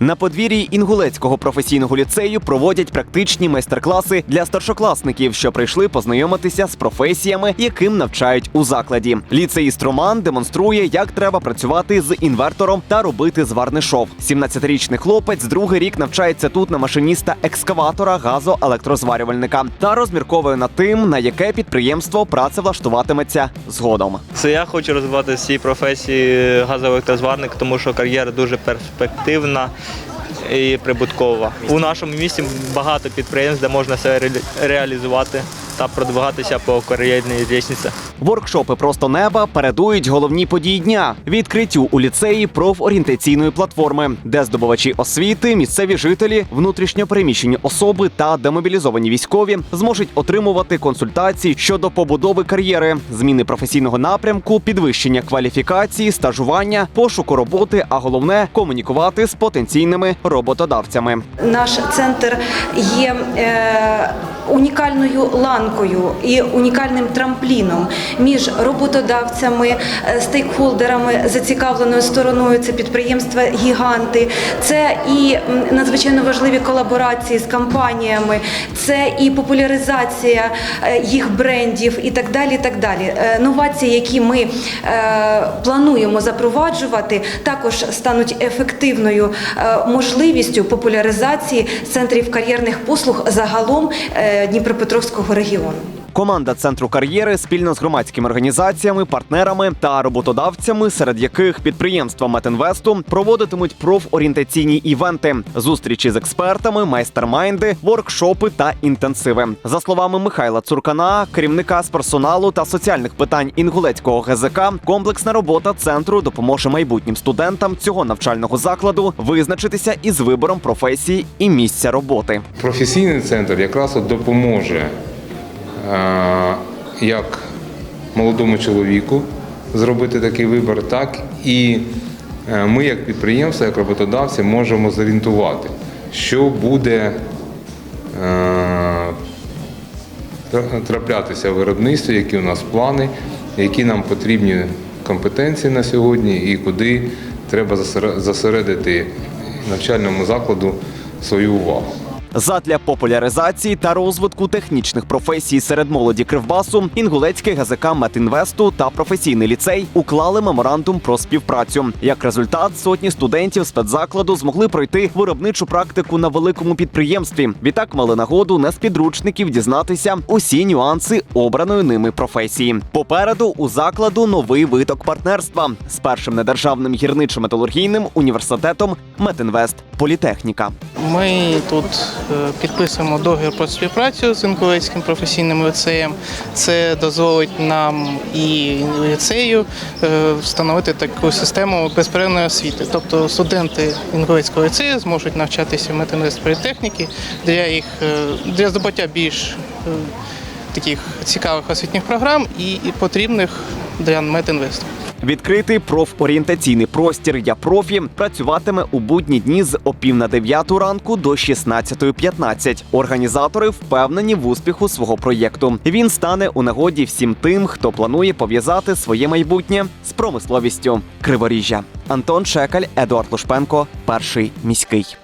На подвір'ї Інгулецького професійного ліцею проводять практичні майстер-класи для старшокласників, що прийшли познайомитися з професіями, яким навчають у закладі. Ліцеїст Роман демонструє, як треба працювати з інвертором та робити зварний шов. 17-річний хлопець другий рік навчається тут на машиніста екскаватора газоелектрозварювальника та розмірковує над тим, на яке підприємство працевлаштуватиметься згодом. Це я хочу розвивати в цій професії газоелектрозварник, тому що кар'єра дуже перспективна і прибуткова. У нашому місті багато підприємств, де можна себе реалізувати та продвигатися по кар'єрній лісниці. Воркшопи просто неба передують головні події дня відкриттю у ліцеї профорієнтаційної платформи, де здобувачі освіти, місцеві жителі, внутрішньопереміщені особи та демобілізовані військові зможуть отримувати консультації щодо побудови кар'єри, зміни професійного напрямку, підвищення кваліфікації, стажування, пошуку роботи, а головне комунікувати з потенційними роботодавцями. Наш центр є е, унікальною ланкою і унікальним трампліном між роботодавцями, е, стейкхолдерами, зацікавленою стороною. Це підприємства гіганти, це і надзвичайно важливі колаборації з компаніями, це і популяризація е, їх брендів, і так далі. І так далі. Е, Новації, які ми плануємо запроваджувати, також стануть ефективною можливістю популяризації центрів кар'єрних послуг загалом Дніпропетровського регіону. Команда центру кар'єри спільно з громадськими організаціями, партнерами та роботодавцями, серед яких підприємства Метінвесту проводитимуть профорієнтаційні івенти, зустрічі з експертами, майстер-майнди, воркшопи та інтенсиви. За словами Михайла Цуркана, керівника з персоналу та соціальних питань Інгулецького ГЗК, комплексна робота центру допоможе майбутнім студентам цього навчального закладу визначитися із вибором професії і місця роботи. Професійний центр якраз допоможе як молодому чоловіку зробити такий вибір, так і е, ми, як підприємство, як роботодавці, можемо зорієнтувати, що буде е, траплятися в виробництві, які у нас плани, які нам потрібні компетенції на сьогодні і куди треба засере- зосередити навчальному закладу свою увагу. Задля популяризації та розвитку технічних професій серед молоді Кривбасу Інгулецький ГЗК Метінвесту та професійний ліцей уклали меморандум про співпрацю. Як результат, сотні студентів спецзакладу змогли пройти виробничу практику на великому підприємстві. Відтак мали нагоду не з підручників дізнатися усі нюанси обраної ними професії. Попереду у закладу новий виток партнерства з першим недержавним гірничо-металургійним університетом Метінвест Політехніка. Ми тут підписуємо договір про співпрацю з Інковецьким професійним ліцеєм. Це дозволить нам і ліцею е, встановити таку систему безперервної освіти. Тобто студенти Інковецького ліцею зможуть навчатися в політехніки для їх е, для здобуття більш е, таких цікавих освітніх програм і, потрібних для метинвесту. Відкритий профорієнтаційний простір Я профі працюватиме у будні дні з опів на 9 ранку до 16.15. Організатори впевнені в успіху свого проєкту. Він стане у нагоді всім тим, хто планує пов'язати своє майбутнє з промисловістю. Криворіжжя. Антон Шекаль, Едуард Лушпенко, перший міський.